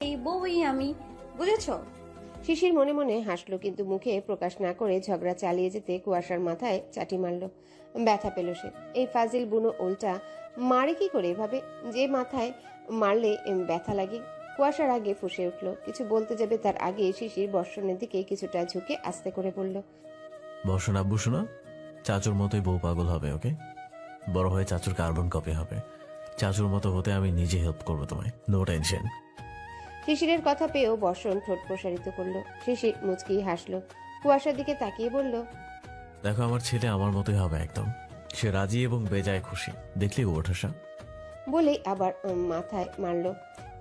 এই বউই আমি বুঝেছ? শিশির মনে মনে হাসলো কিন্তু মুখে প্রকাশ না করে ঝগড়া চালিয়ে যেতে কুয়াশার মাথায় চাটি মারল। ব্যথা পেল সে। এই ফাজিল বুনো ওলটা মারে কি করে এভাবে? যে মাথায় মারলে ব্যথা লাগে কুয়াশার আগে ফুসে উঠল। কিছু বলতে যাবে তার আগে শিশির বর্ষণের দিকে কিছুটা ঝুঁকে আস্তে করে বলল বসুন আব্বু শোনো চাচুর মতোই বউ পাগল হবে ওকে? বড় হয়ে চাচুর কার্বন কপি হবে। চাচুর মতো হতে আমি নিজে হেল্প করব তোমায়। নো টেনশন শিশিরের কথা পেয়েও বর্ষণ ঠোঁট প্রসারিত করল। শিশির মুচকি হাসলো। কুয়াশার দিকে তাকিয়ে বলল দেখো আমার ছেলে আমার মতোই হবে একদম। সে রাজি এবং বেজায় খুশি। দেখলি ওঠাসা? বলেই আবার উম, মাথায় মারল।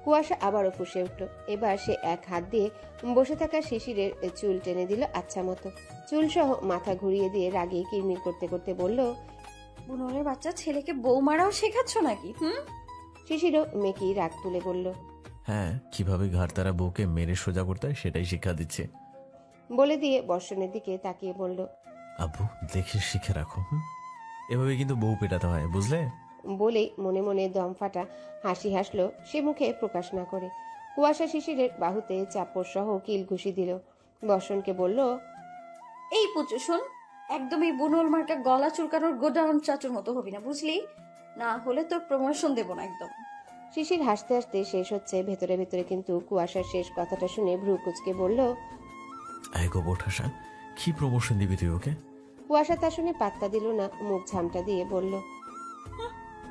কুয়াশা আবারও ফুসে উঠল। এবার সে এক হাত দিয়ে বসে থাকা শিশিরের চুল টেনে দিল আচ্ছা মতো। চুল সহ মাথা ঘুরিয়ে দিয়ে রাগে কিরমির করতে করতে বলল বুনরের বাচ্চা ছেলেকে বউ মারাও শেখাচ্ছ নাকি হুম? শিশিরও মেকি রাগ তুলে বলল হ্যাঁ কীভাবে ঘাট তারা বউকে মেরে সোজা করতে হয় সেটাই শিক্ষা দিচ্ছে। বলে দিয়ে বর্ষণের দিকে তাকিয়ে বলল আব্বু দেখে শিখে রাখো হুম? এভাবে কিন্তু বউ পেটাতে হয় বুঝলে? বলেই মনে মনে দম ফাটা হাসি হাসলো সে মুখে প্রকাশ না করে। কুয়াশা শিশিরের বাহুতে চাপড় সহ কিল ঘুষি দিল। বর্ষণকে বলল এই পুচু শোন একদম এই বুনল মার্কা গলা চুলকানোর গোডাউন চাচুর মতো হবি না বুঝলি? না হলে তোর প্রমোশন দেবো না একদম। শিশির হাসতে হাসতে শেষ হচ্ছে ভেতরে ভেতরে কিন্তু কুয়াশার শেষ কথাটা শুনে ভ্রু কুচকে বলল আইগো ওঠাসা কি প্রমোশন দিবি তুই ওকে? কুয়াশা তা শুনে পাত্তা দিল না মুখ ঝামটা দিয়ে বলল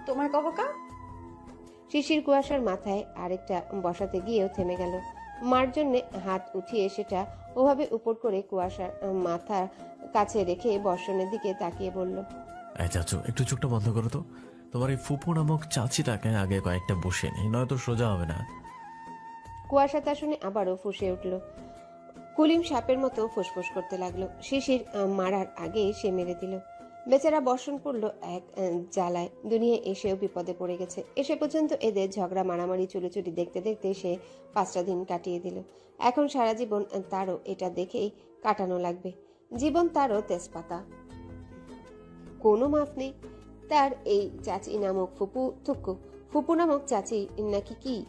তোমার কবকা? শিশির কুয়াশার মাথায় আরেকটা বসাতে গিয়েও থেমে গেল। মার জন্যে হাত উঠিয়ে সেটা ওভাবে উপর করে কুয়াশার মাথার কাছে রেখে বর্ষণের দিকে তাকিয়ে বলল এই চাচু একটু চোখটা বন্ধ করো তো। তোমার এই ফুপু নামক চাচিটাকে আগে কয়েকটা বসে নেই নয়তো সোজা হবে না। কুয়াশা তা শুনে আবারও ফুসে উঠল। কুলিম সাপের মতো ফুসফুস করতে লাগল। শিশির মারার আগে সে মেরে দিল। বেচারা বর্ষণ করল এক জ্বালায়। দুনিয়া এসেও বিপদে পড়ে গেছে। এসে পর্যন্ত এদের ঝগড়া, মারামারি, চুলোচুরি দেখতে দেখতে সে পাঁচটা দিন কাটিয়ে দিল। এখন সারা জীবন তারও এটা দেখেই কাটানো লাগবে। জীবন তারও তেজপাতা। কোনো মাপ নেই। তার এই চাচি নামক ফুপু থুক্কু ফুপু নামক চাচি নাকি কি?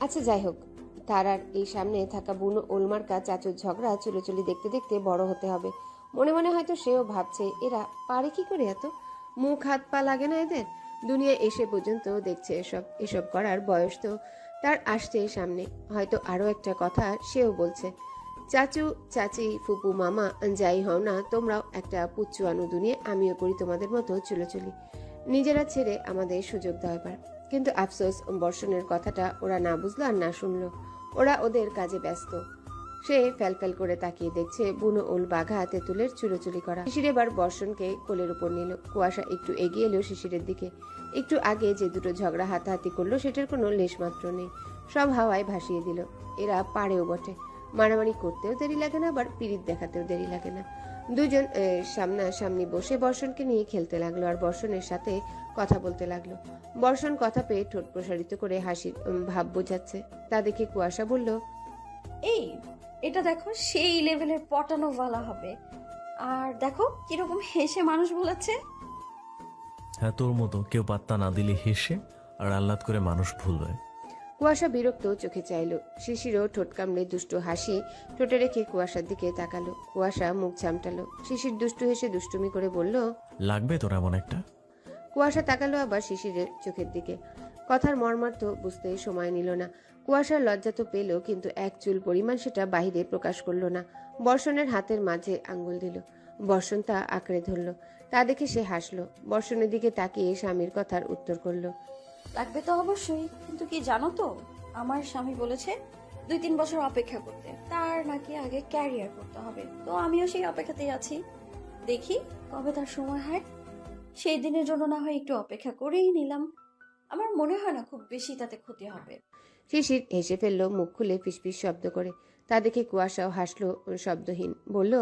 আচ্ছা যাই হোক। তার আর এই সামনে থাকা বুনো ওলমার্কা চাচুর ঝগড়া, চুলোচুলি দেখতে দেখতে বড় হতে হবে। মনে মনে হয়তো সেও ভাবছে, এরা পারে কি করে এত? মুখ, হাত, পা লাগে না এদের? দুনিয়া এসে পর্যন্ত দেখছে এসব এসব করার বয়স তো তার আসছে সামনে। হয়তো আরও একটা কথা সেও বলছে, চাচু, চাচি, ফুপু, মামা, যাই হও না, তোমরাও একটা পুচ্ছু আনু দুনিয়া, আমিও করি তোমাদের মতো চুলোচুলি। নিজেরা ছেড়ে আমাদের সুযোগ দাও এবার। কিন্তু আফসোস বর্ষণের কথাটা ওরা না বুঝলো আর না শুনলো। ওরা ওদের কাজে ব্যস্ত। সে ফ্যালফ্যাল করে তাকিয়ে দেখছে বুনো ওল বাঘা তেঁতুলের চুলোচুলি করা। শিশির এবার বর্ষণকে কোলের উপর নিল। কুয়াশা একটু এগিয়ে এলো শিশিরের দিকে। একটু আগে যে দুটো ঝগড়া হাতাহাতি করল সেটার কোনো লেশ মাত্র নেই। সব হাওয়ায় ভাসিয়ে দিল। এরা পারেও বটে। মারামারি করতেও দেরি লাগে না আবার পিরিত দেখাতেও দেরি লাগে না। দুজন আহ, সামনাসামনি বসে বর্ষণকে নিয়ে খেলতে লাগল আর বর্ষণের সাথে কথা বলতে লাগল। বর্ষণ কথা পেয়ে ঠোঁট প্রসারিত করে হাসির ভাব বোঝাচ্ছে। তা দেখে কুয়াশা বলল এই এটা দেখো সেই লেভেলের পটানো বলা হবে। আর দেখো কীরকম হেসে মানুষ বলেছে। হ্যাঁ তোর মতো কেউ পাত্তা না দিলে হেসে আর আহ্লাদ করে মানুষ ভুলবে। কুয়াশা বিরক্ত চোখে চাইলো। শিশিরও ঠোঁট কামড়ে দুষ্টু হাসি ঠোঁটে রেখে কুয়াশার দিকে তাকালো। কুয়াশা মুখ ঝামটালো শিশির দুষ্টু হেসে দুষ্টুমি করে বলল লাগবে তোর এমন একটা? কুয়াশা তাকালো আবার শিশিরের চোখের দিকে। কথার মর্মার্থ বুঝতে সময় নিল না। কুয়াশার লজ্জা তো পেল, কিন্তু এক চুল পরিমাণ সেটা বাহিরে প্রকাশ করল না। বর্ষণের হাতের মাঝে আঙ্গুল দিল। বর্ষণ তা আঁকড়ে ধরল। তা দেখে সে হাসলো। বর্ষণের দিকে তাকিয়ে স্বামীর কথার উত্তর করল। লাগবে তো অবশ্যই, কিন্তু কি জানো তো? আমার স্বামী বলেছে দুই তিন বছর অপেক্ষা করতে। তার নাকি আগে ক্যারিয়ার করতে হবে। তো আমিও সেই অপেক্ষাতেই আছি। দেখি কবে তার সময় হয়। সেই দিনের জন্য না হয় একটু অপেক্ষা করেই নিলাম। আমার মনে হয় না খুব বেশি তাতে ক্ষতি হবে। শিশির হেসে ফেলল মুখ খুলে ফিসফিস শব্দ করে। তা দেখে কুয়াশাও হাসলো শব্দহীন বলল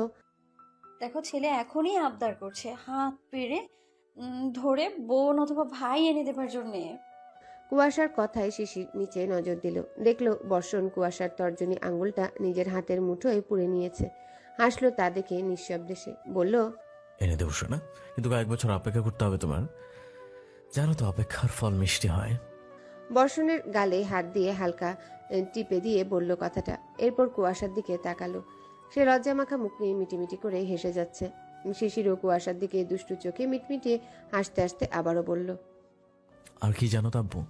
দেখো ছেলে এখনই আবদার করছে। হাত পেরে ধরে বোন অথবা ভাই এনে দেবার জন্যে। কুয়াশার কথায় শিশির নিচে নজর দিল। দেখল বর্ষণ কুয়াশার তর্জনী আঙ্গুলটা নিজের হাতের মুঠোয় পুড়ে নিয়েছে। হাসলো তা দেখে নিঃশব্দে সে বলল এনে দেবো শোনা কিন্তু কয়েক বছর অপেক্ষা করতে হবে তোমার। জানো তো অপেক্ষার ফল মিষ্টি হয়। বর্ষণের গালে হাত দিয়ে হালকা টিপে দিয়ে বলল কথাটা। এরপর কুয়াশার দিকে তাকালো। সে লজ্জা মাখা মুখ নিয়ে মিটিমিটি করে হেসে যাচ্ছে। শিশিরও কুয়াশার দিকে দুষ্টু চোখে মিটমিটিয়ে হাসতে হাসতে আবারও বলল, আর কি জানো তাব্বু,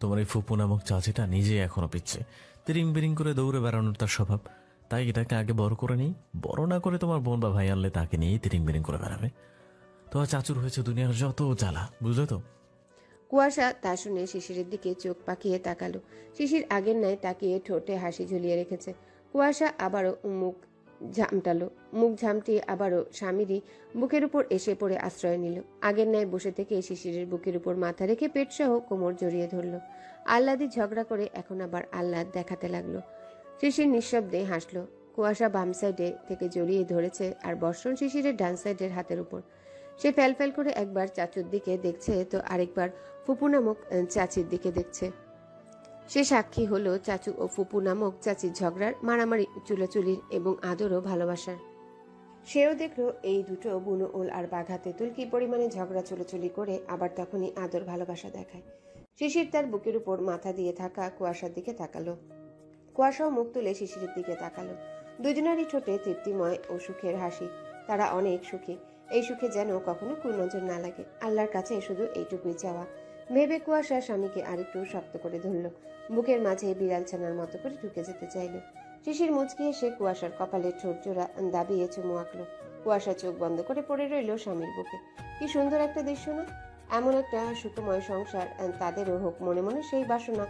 তোমার এই ফুপু নামক চাচিটা নিজে এখনও পিচ্ছে। তিরিং বিরিং করে দৌড়ে বেড়ানোর তার স্বভাব। তাই এটাকে আগে বড় করে নেই, বড় না করে তোমার বোন বা ভাই আনলে তাকে নিয়েই তিরিং বিরিং করে বেড়াবে। তোমার চাচুর হয়েছে দুনিয়ার যত জ্বালা, বুঝলে তো? কুয়াশা তা শুনে শিশিরের দিকে চোখ পাকিয়ে তাকালো। শিশির আগের ন্যায় তাকিয়ে ঠোঁটে হাসি ঝুলিয়ে রেখেছে। কুয়াশা আবারও মুখ ঝামটালো। মুখ ঝামটিয়ে আবারও স্বামীরই বুকের উপর এসে পড়ে আশ্রয় নিল। আগের ন্যায় বসে থেকে শিশিরের বুকের উপর মাথা রেখে পেট সহ কোমর জড়িয়ে ধরল। আহ্লাদি ঝগড়া করে এখন আবার আহ্লাদ দেখাতে লাগল। শিশির নিঃশব্দে হাসলো। কুয়াশা বাম সাইডে থেকে জড়িয়ে ধরেছে আর বর্ষণ শিশিরের ডান সাইডের হাতের উপর। সে ফ্যাল করে একবার চাচুর দিকে দেখছে, তো আরেকবার ফুপু নামক চাচির দিকে দেখছে। সে সাক্ষী হলো চাচু ও ফুপু নামক চাচির ঝগড়ার, মারামারি, চুলোচুলির এবং আদরও ভালোবাসার। সেও দেখল এই দুটো বুনো ওল আর বাঘা তেঁতুল কি পরিমাণে ঝগড়া, চুলোচুলি করে আবার তখনই আদর ভালোবাসা দেখায়। শিশির তার বুকের উপর মাথা দিয়ে থাকা কুয়াশার দিকে তাকালো। কুয়াশাও মুখ তুলে শিশিরের দিকে তাকালো। দুজনারই ঠোঁটে তৃপ্তিময় ও সুখের হাসি। তারা অনেক সুখী। এই সুখে যেন কখনো কুনজর না লাগে। আল্লাহর কাছে শুধু এইটুকুই চাওয়া। ভেবে কুয়াশা স্বামীকে আরেকটু শক্ত করে ধরল। বুকের মাঝে বিড়াল ছানার মতো করে ঢুকে যেতে চাইল। শিশির মুচকি এসে কুয়াশার কপালে ঠোঁট জোড়া দাবিয়ে চুমু আঁকলো। কুয়াশা চোখ বন্ধ করে পড়ে রইল স্বামীর বুকে। কি সুন্দর একটা দৃশ্য না? এমন একটা সুখময় সংসার, তাদেরও হোক মনে মনে সেই বাসনা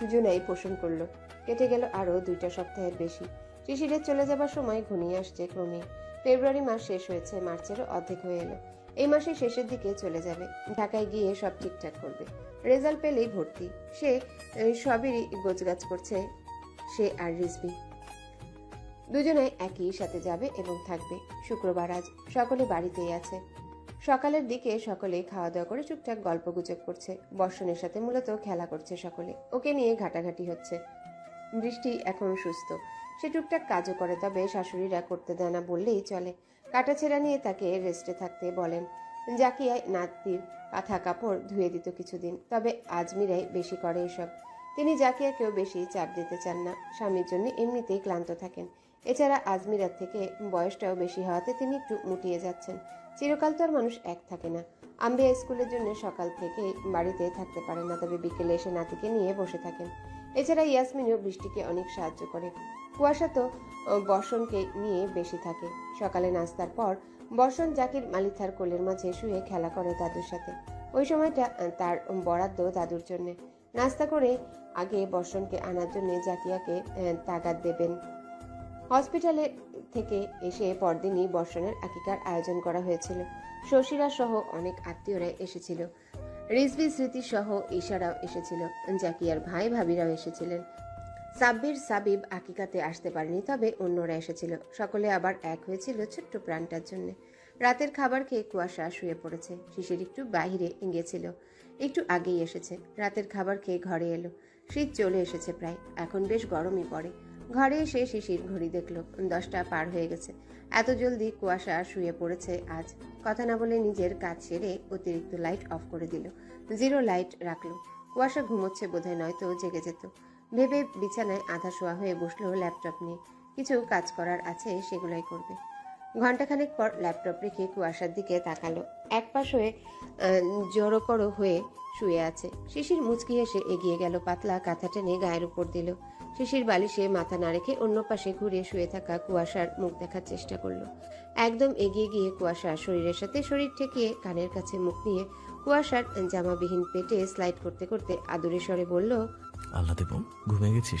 দুজনেই পোষণ করল। কেটে গেল আরও দুইটা সপ্তাহের বেশি। শিশিরের চলে যাবার সময় ঘনিয়ে আসছে ক্রমে। ফেব্রুয়ারি মাস শেষ হয়েছে মার্চেরও অর্ধেক হয়ে এলো। এই মাসের শেষের দিকে চলে যাবে। ঢাকায় গিয়ে সব ঠিকঠাক করবে। রেজাল্ট পেলেই ভর্তি। সে আহ, সবেরই গোছগাছ করছে সে আর রিজবি দুজনে একই সাথে যাবে এবং থাকবে। শুক্রবার আজ সকলে বাড়িতেই আছে। সকালের দিকে সকলে খাওয়া দাওয়া করে টুকটাক গল্প গুজব করছে। বর্ষণের সাথে মূলত খেলা করছে সকলে। ওকে নিয়ে ঘাটাঘাটি হচ্ছে। বৃষ্টি এখন সুস্থ। সে টুকটাক কাজও করে, তবে শাশুড়িরা করতে দেয় না বললেই চলে। কাটাছেড়া নিয়ে তাকে রেস্টে থাকতে বলেন। জাকিয়ায় নাতির কাঁথা কাপড় ধুয়ে দিত কিছুদিন, তবে আজমিরাই বেশি করে এসব। তিনি জাকিয়াকেও বেশি চাপ দিতে চান না, স্বামীর জন্য এমনিতেই ক্লান্ত থাকেন। এছাড়া আজমিরার থেকে বয়সটাও বেশি হওয়াতে তিনি একটু মুটিয়ে যাচ্ছেন। চিরকাল তো আর মানুষ এক থাকে না। আম্বিয়া স্কুলের জন্য সকাল থেকে বাড়িতে থাকতে পারেন না, তবে বিকেলে এসে নাতিকে নিয়ে বসে থাকেন। এছাড়া ইয়াসমিনও বৃষ্টিকে অনেক সাহায্য করে। কুয়াশা তো বর্ষণকে নিয়ে বেশি থাকে। সকালে নাস্তার পর বর্ষণ জাকির মালিথার কোলের মাঝে শুয়ে খেলা করে দাদুর সাথে। ওই সময়টা তার বরাদ্দ দাদুর জন্যে। নাস্তা করে আগে বর্ষণকে আনার জন্য জাকিয়াকে তাগাদ দেবেন। হসপিটালে থেকে এসে পরদিনই বর্ষণের আকিকার আয়োজন করা হয়েছিল। শশীরা সহ অনেক আত্মীয়রা এসেছিল। রিজভি স্মৃতি সহ ইশারাও এসেছিল। জাকিয়ার ভাই ভাবিরাও এসেছিলেন। সাব্বির সাবিব আকিকাতে আসতে পারেনি, তবে অন্যরা এসেছিল। সকলে আবার এক হয়েছিল ছোট্ট প্রাণটার জন্য। রাতের খাবার খেয়ে কুয়াশা শুয়ে পড়েছে। শিশির একটু বাইরে গেছিল একটু আগেই এসেছে। রাতের খাবার খেয়ে ঘরে এলো। শীত চলে এসেছে প্রায়। এখন বেশ গরমই পড়ে। ঘরে এসে শিশির ঘড়ি দেখল। দশটা পার হয়ে গেছে। এত জলদি কুয়াশা শুয়ে পড়েছে আজ। কথা না বলে নিজের কাজ সেরে অতিরিক্ত লাইট অফ করে দিল। জিরো লাইট রাখল। কুয়াশা ঘুমোচ্ছে বোধহয় নয়তো জেগে যেত। ভেবে বিছানায় আধা শোয়া হয়ে বসল ল্যাপটপ নিয়ে। কিছু কাজ করার আছে সেগুলাই করবে। ঘন্টাখানেক পর ল্যাপটপ রেখে কুয়াশার দিকে তাকালো। এক পাশ হয়ে আহ, জড়ো করো হয়ে শুয়ে আছে। শিশির মুচকি এসে এগিয়ে গেল পাতলা কাঁথা টেনে গায়ের উপর দিল। শিশির বালিশে মাথা না রেখে অন্য পাশে ঘুরে শুয়ে থাকা কুয়াশার মুখ দেখার চেষ্টা করল। একদম এগিয়ে গিয়ে কুয়াশা শরীরের সাথে শরীর ঠেকিয়ে কানের কাছে মুখ নিয়ে কুয়াশার জামাবিহীন পেটে স্লাইড করতে করতে আদুরে স্বরে বলল আল্লাহ দেব ঘুমিয়ে গেছিস?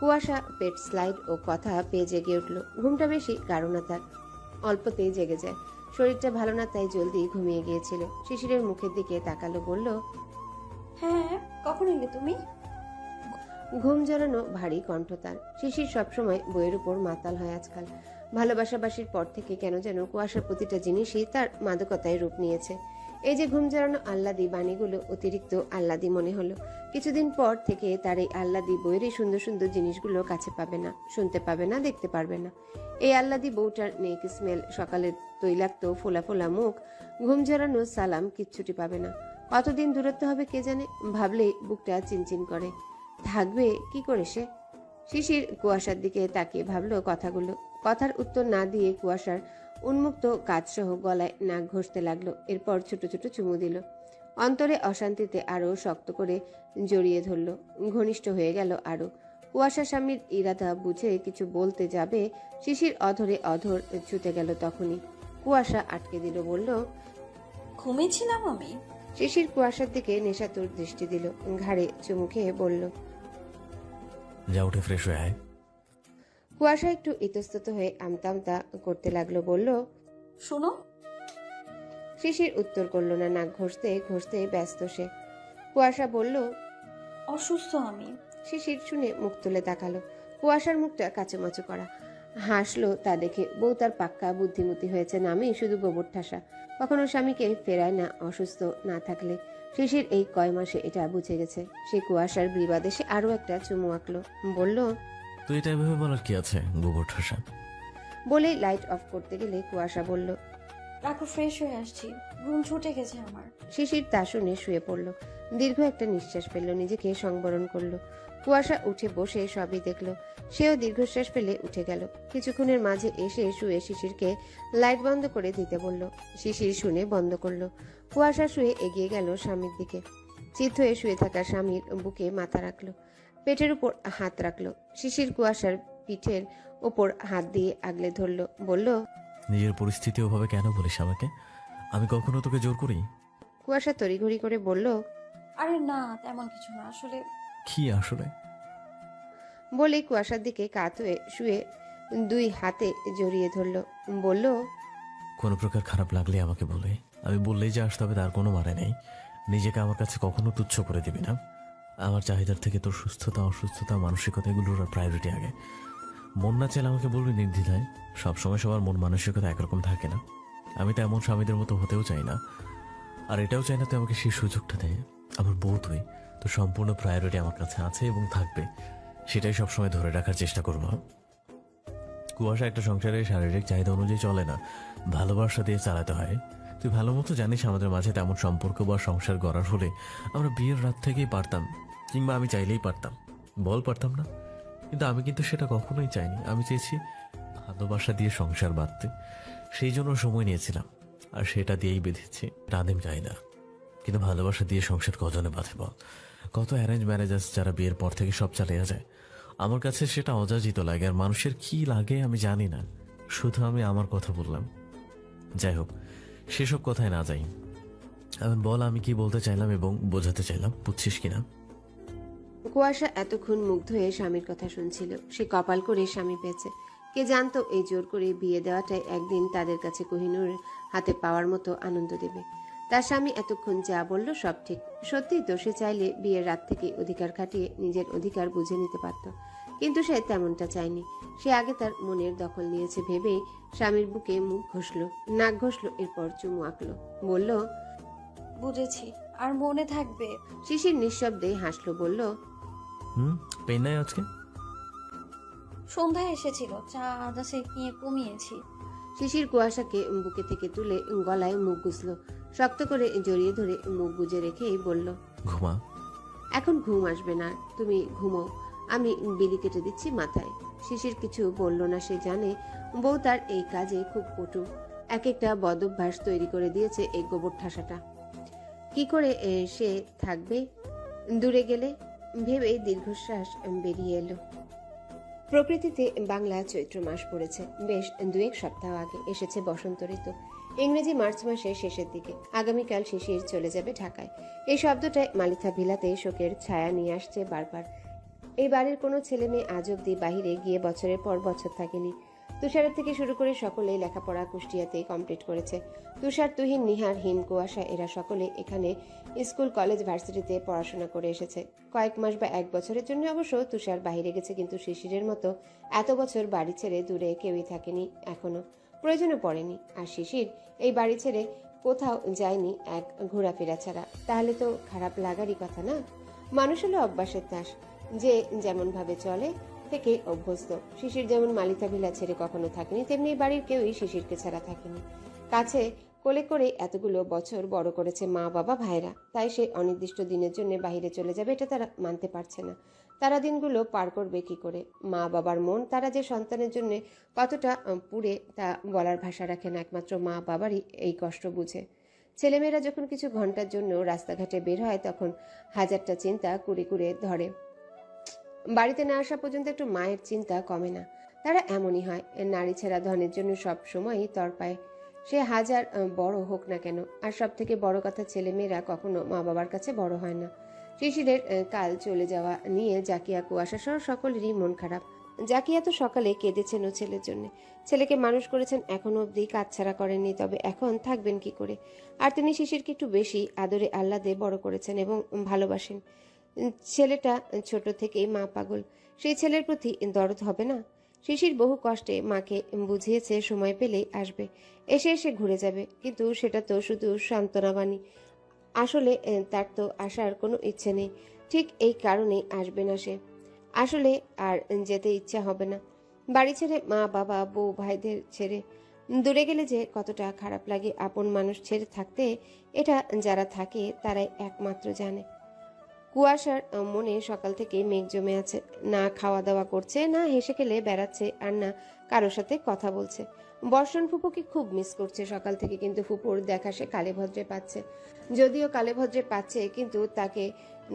কুয়াশা পেট স্লাইড ও কথা পেয়ে জেগে উঠল। ঘুমটা বেশি গাঢ় না তার। অল্পতেই জেগে যায়। শরীরটা ভালো না তাই জলদি ঘুমিয়ে গিয়েছিল। শিশিরের মুখের দিকে তাকালো বলল হ্যাঁ কখন এলে তুমি? ঘুম জড়ানো ভারী কণ্ঠ তার। শিশির সবসময় বইয়ের উপর মাতাল হয় আজকাল। ভালোবাসাবাসির পর থেকে কেন যেন কুয়াশার প্রতিটা জিনিসই তার মাদকতায় রূপ নিয়েছে। এই যে ঘুম জড়ানো আহ্লাদি বাণীগুলো অতিরিক্ত আহ্লাদি মনে হলো। কিছুদিন পর থেকে তার এই আহ্লাদি বইয়ের এই সুন্দর সুন্দর জিনিসগুলো কাছে পাবে না, শুনতে পাবে না, দেখতে পারবে না। এই আহ্লাদি বউটার নেক স্মেল সকালের তৈলাক্ত, ফোলা ফোলা মুখ, ঘুম জড়ানো সালাম কিচ্ছুটি পাবে না। কতদিন দূরত্ব হবে কে জানে? ভাবলেই বুকটা চিনচিন করে। থাকবে? কি করে সে? শিশির কুয়াশার দিকে তাকিয়ে ভাবলো কথাগুলো। কথার উত্তর না দিয়ে কুয়াশার উন্মুক্ত কাজসহ গলায় নাক ঘষতে লাগল এরপর ছোট ছোট চুমু দিল। অন্তরে অশান্তিতে আরও শক্ত করে জড়িয়ে ধরল। ঘনিষ্ঠ হয়ে গেল আরও। কুয়াশা স্বামীর ইরাদা বুঝে কিছু বলতে যাবে শিশির অধরে অধর ছুটে গেল তখনই। কুয়াশা আটকে দিল বলল ঘুমিয়েছিলাম আমি। শিশির কুয়াশার দিকে নেশাতুর দৃষ্টি দিল ঘাড়ে চুমু খেয়ে বলল যা উঠে ফ্রেশ হয়ে আয়। কুয়াশা একটু ইতস্তত হয়ে আমতা আমতা করতে লাগল বলল শোনো। শিশির উত্তর করল না নাক ঘষতে ঘষতে ব্যস্ত সে। কুয়াশা বলল অসুস্থ আমি। শিশির শুনে মুখ তুলে তাকালো। কুয়াশার মুখটা কাচুমাচু করা। হাসলো তা দেখে। বউ তার পাক্কা বুদ্ধিমতী হয়েছে নামে শুধু গোবর ঠাসা। কখনো স্বামীকে ফেরায় না অসুস্থ না থাকলে। শিশির এই কয় মাসে এটা বুঝে গেছে। সে কুয়াশার বিবাদেশে আরও একটা চুমু আঁকলো। বলল তো এটা এভাবে বলার কি আছে গোবর ঠাসা? বলেই লাইট অফ করতে গেলে কুয়াশা বলল রাখো ফ্রেশ হয়ে আসছি। ঘুম ছুটে গেছে আমার। শিশির তা শুনে শুয়ে পড়ল। দীর্ঘ একটা নিঃশ্বাস ফেলল নিজেকে সংবরণ করল। কুয়াশা উঠে বসে সবই দেখল। সেও দীর্ঘশ্বাস ফেলে উঠে গেল। কিছুক্ষণের মাঝে এসে শুয়ে শিশিরকে লাইট বন্ধ করে দিতে বলল। শিশির শুনে বন্ধ করল। কুয়াশা শুয়ে এগিয়ে গেল স্বামীর দিকে। চিত হয়ে শুয়ে থাকা স্বামীর বুকে মাথা রাখল। পেটের উপর হাত রাখল। শিশির কুয়াশার পিঠের ওপর হাত দিয়ে আগলে ধরলো বলল নিজের পরিস্থিতি ওভাবে কেন বলিস আমাকে? আমি কখনো তোকে জোর করি? কুয়াশা তড়িঘড়ি করে বলল আরে না তেমন কিছু না আসলে কি আসলে? বলেই কুয়াশার দিকে কাত হয়ে শুয়ে দুই হাতে জড়িয়ে ধরল বলল কোনো প্রকার খারাপ লাগলে আমাকে বলে। আমি বললেই যে আসতে হবে তার কোনো মানে নেই। নিজেকে আমার কাছে কখনো তুচ্ছ করে দিবি না। আমার চাহিদার থেকে তোর সুস্থতা, অসুস্থতা, মানসিকতা এগুলোর প্রায়োরিটি আগে। মন না চাইলে আমাকে বলবি নির্দ্বিধায়। সবসময় সবার মন মানসিকতা একরকম থাকে না। আমি তো এমন স্বামীদের মতো হতেও চাই না। আর এটাও চাই না তুই আমাকে সেই সুযোগটা দেয় আমার বউ তুই। তো সম্পূর্ণ প্রায়োরিটি আমার কাছে আছে এবং থাকবে। সেটাই সবসময় ধরে রাখার চেষ্টা করব। কুয়াশা একটা সংসারে শারীরিক চাহিদা অনুযায়ী চলে না। ভালোবাসা দিয়ে চালাতে হয়। তুই ভালো মতো জানিস আমাদের মাঝে তেমন সম্পর্ক বা সংসার গড়ার হলে আমরা বিয়ের রাত থেকেই পারতাম, কিংবা আমি চাইলেই পারতাম। বল পারতাম না। কিন্তু আমি কিন্তু সেটা কখনোই চাইনি। আমি চেয়েছি ভালোবাসা দিয়ে সংসার বাঁধতে। সেই জন্য সময় নিয়েছিলাম। আর সেটা দিয়েই বেঁধেছি চাই না কিন্তু ভালোবাসা দিয়ে সংসার কজনে বাঁধে বল? কত অ্যারেঞ্জ ম্যারেজার্স যারা বিয়ের পর থেকে সব চালিয়ে যায়? আমার কাছে সেটা অযাচিত লাগে। আর মানুষের কি লাগে আমি জানি না। শুধু আমি আমার কথা বললাম। যাই হোক সেসব কথায় না যাই। এখন বল, আমি কি বলতে চাইলাম এবং বোঝাতে চাইলাম, বুঝছিস কিনা? কুয়াশা এতক্ষণ মুগ্ধ হয়ে স্বামীর কথা শুনছিল। সে কপাল করে স্বামী পেয়েছে। কে জানতো এই জোর করে বিয়ে দেওয়াটাই একদিন তাদের কাছে কোহিনুর হাতে পাওয়ার মতো আনন্দ দেবে। তার স্বামী এতক্ষণ যা বলল সব ঠিক। সত্যিই তো সে চাইলে বিয়ের রাত থেকে অধিকার খাটিয়ে নিজের অধিকার বুঝে নিতে পারত। কিন্তু সে তেমনটা চায়নি। সে আগে তার মনের দখল নিয়েছে ভেবেই স্বামীর বুকে মুখ ঘষলো নাক ঘষলো এরপর চুমু আঁকলো। বলল বুঝেছি আর মনে থাকবে। শিশির নিঃশব্দে হাসলো বলল হুম পেন নাই আজকে? সন্ধ্যায় এসেছিল চা আদা সেক নিয়ে কমিয়েছি শিশির কুয়াশাকে বুকে থেকে তুলে গলায় মুখ গুছল শক্ত করে জড়িয়ে ধরে মুখ গুজে রেখেই বলল ঘুমা। এখন ঘুম আসবে না তুমি ঘুমো। আমি বিলি কেটে দিচ্ছি মাথায়। শিশির কিছু বলল না, সে জানে বউ তার এই কাজে খুব পটু এক একটা বদভ্যাস তৈরি করে দিয়েছে এই গোবর ঠাসাটা। কি করে সে থাকবে? দূরে গেলে? ভেবে দীর্ঘশ্বাস বেরিয়ে এলো। প্রকৃতিতে বাংলা চৈত্র মাস পড়েছে। বেশ দুয়েক সপ্তাহ আগে এসেছে বসন্ত ঋতু। ইংরেজি মার্চ মাসের শেষের দিকে। আগামীকাল শিশির চলে যাবে ঢাকায়। এই শব্দটায় মালিথা ভিলাতে শোকের ছায়া নিয়ে আসছে বারবার। এই বাড়ির কোনো ছেলে মেয়ে আজ অব্দি বাহিরে গিয়ে বছরের পর বছর থাকেনি। তুষারের থেকে শুরু করে সকলেই লেখাপড়া কুষ্টিয়াতে কমপ্লিট করেছে। তুষার, তুহিন, নিহার, হিম, কুয়াশা, এরা সকলে এখানে স্কুল কলেজ ভার্সিটিতে পড়াশোনা করে এসেছে। কয়েক মাস বা এক বছরের জন্য অবশ্য তুষার বাইরে গেছে, কিন্তু শিশিরের মতো এত বছর বাড়ি ছেড়ে দূরে কেউই থাকেনি, এখনও। প্রয়োজনও পড়েনি। আর শিশির, এই বাড়ি ছেড়ে কোথাও যায়নি এক ঘোরাফেরা ছাড়া। তাহলে তো খারাপ লাগারই কথা না? মানুষ হলো অভ্যাসের তাস। যে যেমন ভাবে চলে, থেকে অভ্যস্ত। শিশির যেমন মালিতা ভিলা ছেড়ে কখনো থাকেনি, তেমনি বাড়ির কেউই শিশিরকে ছাড়া থাকেনি। কাছে কোলে করে এতগুলো বছর বড় করেছে মা, বাবা ভাইরা তাই সে অনির্দিষ্ট দিনের জন্য বাইরে চলে যাবে, এটা তারা মানতে পারছে না। তারা দিনগুলো পার করবে কি করে? মা, বাবার মন, তারা যে সন্তানের জন্য কতটা পুড়ে তা বলার ভাষা রাখে না, একমাত্র মা, বাবারই এই কষ্ট বুঝে। ছেলেমেয়েরা যখন কিছু ঘণ্টার জন্য রাস্তাঘাটে বের হয়, তখন হাজারটা চিন্তা কুড়ে কুড়ে ধরে। বাড়িতে না আসা পর্যন্ত একটু মায়ের চিন্তা কমে না। তারা এমনই হয়। নারী ছেড়া ধনের জন্য সব সময়ই তরপায়। সে হাজার বড় হোক না কেন। আর সব থেকে বড় কথা, ছেলেমেয়েরা কখনো মা বাবার কাছে বড় হয় না। শিশিরের কাল চলে যাওয়া নিয়ে জাকিয়া কুয়াশা সহ সকলেরই মন খারাপ। জাকিয়া তো সকালে কেঁদেছেন ও ছেলের জন্য। ছেলেকে মানুষ করেছেন এখনও অবধি কাজ ছাড়া করেননি, তবে এখন থাকবেন কি করে? আর তিনি শিশিরকে একটু বেশি আদরে আহ্লাদে বড় করেছেন এবং ভালোবাসেন। ছেলেটা ছোট থেকেই মা পাগল। সেই ছেলের প্রতি দরদ হবে না? শিশির বহু কষ্টে মাকে বুঝিয়েছে, সময় পেলেই আসবে। এসে এসে ঘুরে যাবে। কিন্তু সেটা তো শুধু সান্ত্বনাবাণী আসলে তার তো আসার কোনো ইচ্ছে নেই। ঠিক এই কারণেই আসবে না সে। আসলে আর যেতে ইচ্ছা হবে না। বাড়ি ছেড়ে মা, বাবা, বউ, ভাইদের ছেড়ে। দূরে গেলে যে কতটা খারাপ লাগে আপন মানুষ ছেড়ে থাকতে, এটা যারা থাকে, তারাই একমাত্র জানে। কুয়াশার মনে সকাল থেকে মেঘ জমে আছে। না খাওয়া দাওয়া করছে, না হেসে খেলে বেড়াচ্ছে আর না কারোর সাথে কথা বলছে। বর্ষণ ফুপুকে খুব মিস করছে সকাল থেকে কিন্তু ফুপুর দেখা সে কালে ভদ্রে পাচ্ছে। যদিও কালে ভদ্রে পাচ্ছে, কিন্তু তাকে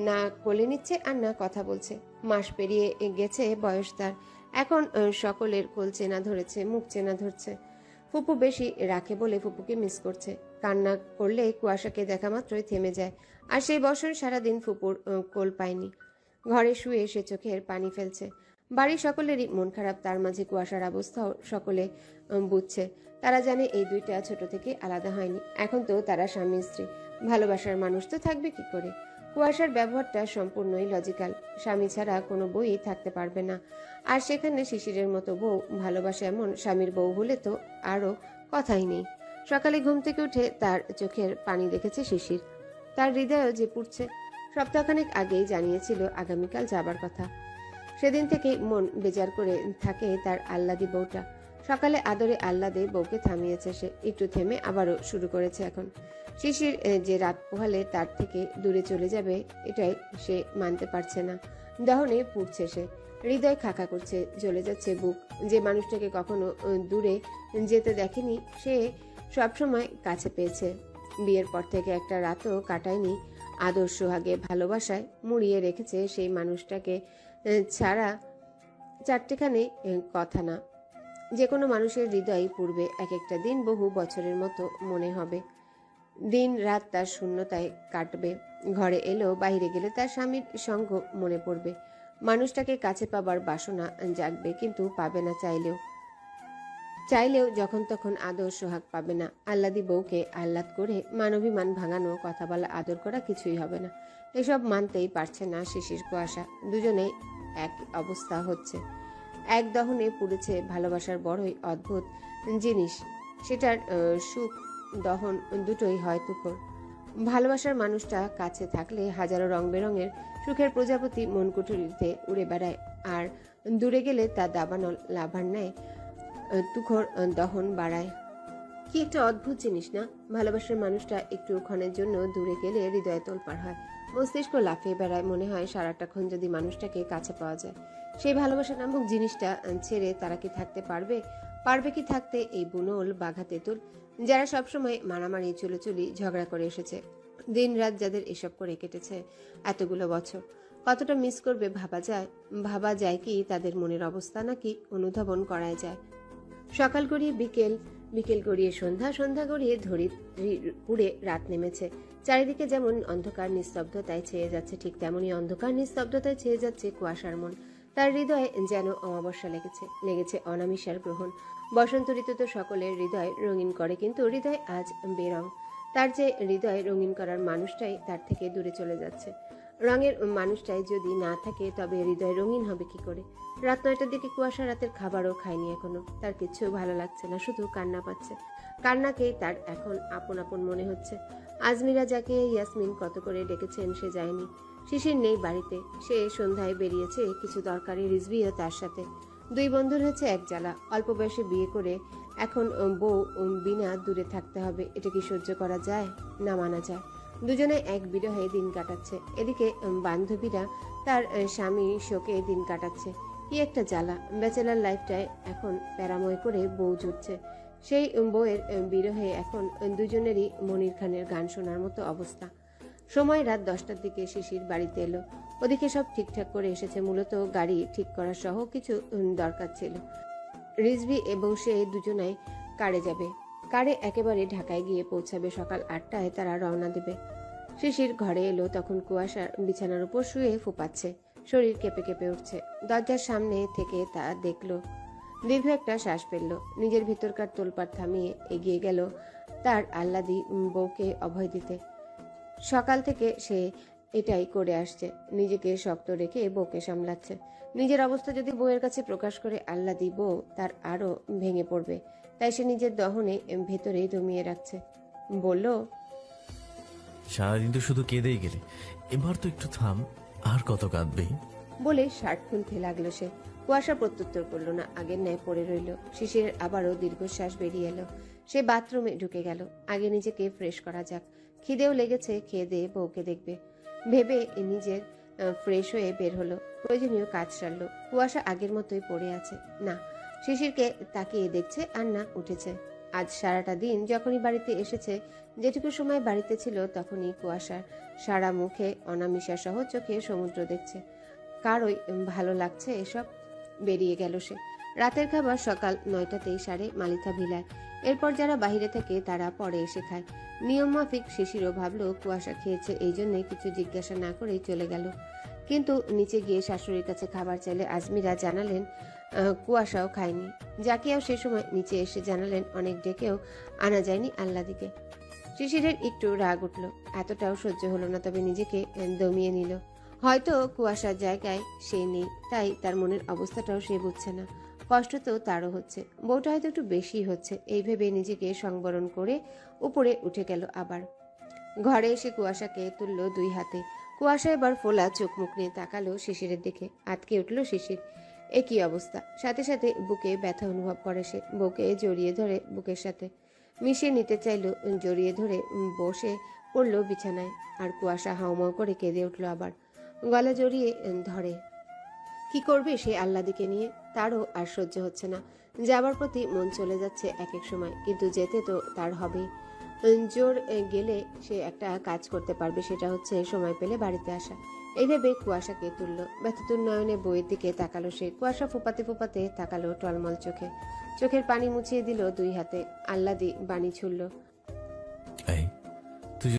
না কোলে নিচ্ছে আর না কথা বলছে। মাস পেরিয়ে গেছে বয়স তার। এখন সকলের কোল চেনা ধরেছে, মুখ চেনা ধরছে। ফুপু বেশি রাখে বলে ফুপুকে মিস করছে। কান্না করলে কুয়াশাকে দেখা মাত্রই থেমে যায়। আর সেই বছর সারাদিন ফুপুর কোল পায়নি। ঘরে শুয়ে সে চোখের পানি ফেলছে। বাড়ির সকলেরই মন খারাপ, তার মাঝে কুয়াশার অবস্থাও সকলে বুঝছে। তারা জানে এই দুইটা ছোট থেকে আলাদা হয়নি। এখন তো তারা স্বামী, স্ত্রী। ভালোবাসার মানুষ তো থাকবে কি করে? কুয়াশার ব্যবহারটা সম্পূর্ণই লজিক্যাল স্বামী ছাড়া কোনো বই থাকতে পারবে না। আর সেখানে শিশিরের মতো বউ, ভালোবাসে এমন স্বামীর বউ হলে তো আরও কথাই নেই। সকালে ঘুম থেকে উঠে তার চোখের পানি দেখেছে শিশির। তার হৃদয়ও যে পুড়ছে, সপ্তাহখানেক আগেই জানিয়েছিল আগামীকাল যাবার কথা। সেদিন থেকেই মন বেজার করে থাকে তার আল্লাদি বউটা। সকালে আদরে আল্লাদে বউকে থামিয়েছে সে। একটু থেমে আবারও শুরু করেছে এখন। শিশির যে রাত পোহালে তার থেকে দূরে চলে যাবে, এটাই সে মানতে পারছে না। দহনে পুড়ছে সে। হৃদয় খাকা করছে, জ্বলে যাচ্ছে বুক। যে মানুষটাকে কখনো দূরে যেতে দেখেনি, সে সবসময় কাছে পেয়েছে। বিয়ের পর থেকে একটা রাতও কাটায়নি। আদর্শ আগে ভালোবাসায় মুড়িয়ে রেখেছে সেই মানুষটাকে ছাড়া চারটেখানে কথা না। যে কোনো মানুষের হৃদয় পূর্বে এক একটা দিন বহু বছরের মতো মনে হবে। দিন রাত তার শূন্যতায় কাটবে। ঘরে এলো, বাইরে গেলে তার স্বামীর সঙ্গ মনে পড়বে। মানুষটাকে কাছে পাবার বাসনা জাগবে, কিন্তু পাবে না চাইলেও। চাইলেও যখন তখন আদর সোহাগ পাবে না। আল্লাদি বউকে আহ্লাদ করে মানবিমান ভাঙানো কথা বলা আদর করা কিছুই হবে না। এসব মানতেই পারছে না শিশির কুয়াশা। দুজনেই এক অবস্থা হচ্ছে। এক দহনে পুড়েছে ভালোবাসার বড়ই অদ্ভুত জিনিস। সেটার সুখ দহন দুটোই হয় তুখর। ভালোবাসার মানুষটা কাছে থাকলে হাজারো রং বেরঙের সুখের প্রজাপতি মনকুঠুরিতে উড়ে বেড়ায়। আর দূরে গেলে তা দাবানল লাভার নেয় তুখর দহন বাড়ায়। কি একটা অদ্ভুত জিনিস, না? ভালোবাসার মানুষটা একটু ক্ষণের জন্য দূরে গেলে হৃদয় তোলপাড় হয়। মস্তিষ্ক লাফিয়ে বেড়ায়, মনে হয় সারাটাক্ষণ যদি মানুষটাকে কাছে পাওয়া যায়। সেই ভালোবাসা নামক জিনিসটা ছেড়ে তারা কি থাকতে পারবে? পারবে কি থাকতে এই বুনল বাঘা তেঁতুল, যারা সবসময় মারামারি, চুলোচুলি, ঝগড়া করে এসেছে? দিন রাত যাদের এসব করে কেটেছে এতগুলো বছর, কতটা মিস করবে ভাবা যায়? ভাবা যায় কি তাদের মনের অবস্থা নাকি অনুধাবন করায় যায়? সকাল গড়িয়ে বিকেল বিকেল গড়িয়ে সন্ধ্যা সন্ধ্যা গড়িয়ে ধরি পুড়ে রাত নেমেছে। চারিদিকে যেমন অন্ধকার নিস্তব্ধতায় ছেয়ে যাচ্ছে, ঠিক তেমনি অন্ধকার নিস্তব্ধতায় ছেয়ে যাচ্ছে কুয়াশার মন। তার হৃদয়ে যেন অমাবস্যা লেগেছে লেগেছে অনামিষার গ্রহণ। বসন্ত ঋতু তো সকলের হৃদয় রঙিন করে, কিন্তু হৃদয় আজ বেরং। তার যে হৃদয় রঙিন করার মানুষটাই তার থেকে দূরে চলে যাচ্ছে। রঙের মানুষটাই যদি না থাকে, তবে হৃদয় রঙিন হবে কি করে? রাত নয়টার দিকে কুয়াশা রাতের খাবারও খায়নি এখনও। তার কিছু ভালো লাগছে না, শুধু কান্না পাচ্ছে। কান্নাকেই তার এখন আপন আপন মনে হচ্ছে। আজমিরা যাকে ইয়াসমিন কত করে ডেকেছেন সে যায়নি। শিশির নেই বাড়িতে। সে সন্ধ্যায় বেরিয়েছে কিছু দরকারি রিজবিও তার সাথে। দুই বন্ধুর হয়েছে এক জ্বালা। অল্প বয়সে বিয়ে করে এখন বউ বিনা দূরে থাকতে হবে। এটা কি সহ্য করা যায়? না মানা যায়। দুজনে এক বিরহে দিন কাটাচ্ছে। এদিকে বান্ধবীরা তার স্বামী শোকে দিন কাটাচ্ছে। কি একটা জ্বালা। ব্যাচেলার লাইফটায় এখন প্যারাময় করে বউ জুটছে। সেই বউয়ের বিরহে এখন দুজনেরই মনির খানের গান শোনার মতো অবস্থা। সময় রাত দশটার দিকে শিশির বাড়িতে এলো। ওদিকে সব ঠিকঠাক করে এসেছে। মূলত গাড়ি ঠিক করা সহ কিছু দরকার ছিল। রিজভি এবং সে দুজনাই কারে যাবে। কারে একেবারে ঢাকায় গিয়ে পৌঁছাবে সকাল আটটায় তারা রওনা দেবে। শিশির ঘরে এলো তখন কুয়াশার বিছানার উপর শুয়ে ফুপাচ্ছে। শরীর কেঁপে কেঁপে উঠছে। দরজার সামনে থেকে তা দেখল। দীর্ঘ একটা শ্বাস ফেলল। নিজের ভিতরকার তোলপাড় থামিয়ে এগিয়ে গেল তার আহ্লাদি বউকে অভয় দিতে। সকাল থেকে সে এটাই করে আসছে। নিজেকে শক্ত রেখে বউকে সামলাচ্ছে। নিজের অবস্থা যদি বউয়ের কাছে প্রকাশ করে আহ্লাদি বউ তার আরও ভেঙে পড়বে। তাই সে নিজের দহনে ভেতরেই দমিয়ে রাখছে। বলল সারাদিন তো শুধু কেঁদেই গেলে। এবার তো একটু থাম আর কত কাঁদবে? বলে শার্ট খুলতে লাগল সে। কুয়াশা প্রত্যুত্তর করল না আগের ন্যায় পড়ে রইল। শিশিরের আবারও দীর্ঘশ্বাস বেরিয়ে এলো। সে বাথরুমে ঢুকে গেল। আগে নিজেকে ফ্রেশ করা যাক। খিদেও লেগেছে খেয়ে দিয়ে বউকে দেখবে। ভেবে নিজের ফ্রেশ হয়ে বের হলো। প্রয়োজনীয় কাজ সারলো। কুয়াশা আগের মতোই পড়ে আছে। না, শিশিরকে তাকিয়ে দেখছে আর না উঠেছে। আজ সারাটা দিন যখনই বাড়িতে এসেছে, যেটুকু সময় বাড়িতে ছিল তখনই কুয়াশার সারা মুখে অনামিশা সহ চোখে সমুদ্র দেখছে। কারোই ভালো লাগছে এসব? বেরিয়ে গেল সে। রাতের খাবার সকাল নয়টাতেই সারে মালিকা ভিলায়। এরপর যারা বাইরে থাকে, তারা পরে এসে খায়। নিয়ম মাফিক শিশিরও ভাবলো, কুয়াশা খেয়েছে, এই জন্য কিছু জিজ্ঞাসা না করেই চলে গেল। কিন্তু নিচে গিয়ে শাশুড়ির কাছে খাবার চাইলে আজমিরা জানালেন কুয়াশাও খায়নি। জাকিয়াও সে সময় নিচে এসে জানালেন, অনেক ডেকেও আনা যায়নি আল্লাদিকে শিশিরের একটু রাগ উঠল। এতটাও সহ্য হলো না, তবে নিজেকে দমিয়ে নিল। হয়তো কুয়াশার জায়গায় সে নেই, তাই তার মনের অবস্থাটাও সে বুঝছে না। কষ্ট তো তারও হচ্ছে। বউটা হয়তো একটু বেশি হচ্ছে। এই ভেবে নিজেকে সংবরণ করে উপরে উঠে গেল আবার। ঘরে এসে কুয়াশাকে তুললো দুই হাতে। কুয়াশা এবার ফোলা চোখ মুখ নিয়ে তাকালো শিশিরের দিকে। আটকে উঠল শিশির। এ কি অবস্থা? সাথে সাথে বুকে ব্যথা অনুভব করে সে। বউকে জড়িয়ে ধরে বুকের সাথে। মিশিয়ে নিতে চাইলো, জড়িয়ে ধরে বসে পড়ল বিছানায়। আর কুয়াশা হাউমাউ করে কেঁদে উঠল আবার। গলা জড়িয়ে ধরে। কি করবে সে আল্লাদিকে নিয়ে? তারও আর সহ্য হচ্ছে না। যাবার প্রতি মন চলে যাচ্ছে এক এক সময়, কিন্তু যেতে তো তার হবেই। জোর গেলে সে একটা কাজ করতে পারবে, সেটা হচ্ছে সময় পেলে বাড়িতে আসা। এই ভেবে কুয়াশাকে তুললো। ব্যথতুর নয়নে বইয়ের দিকে তাকালো সে। কুয়াশা ফোপাতে ফোপাতে তাকালো টলমল চোখে। চোখের পানি মুছিয়ে দিল দুই হাতে। আল্লাদি বাণী ছুড়ল।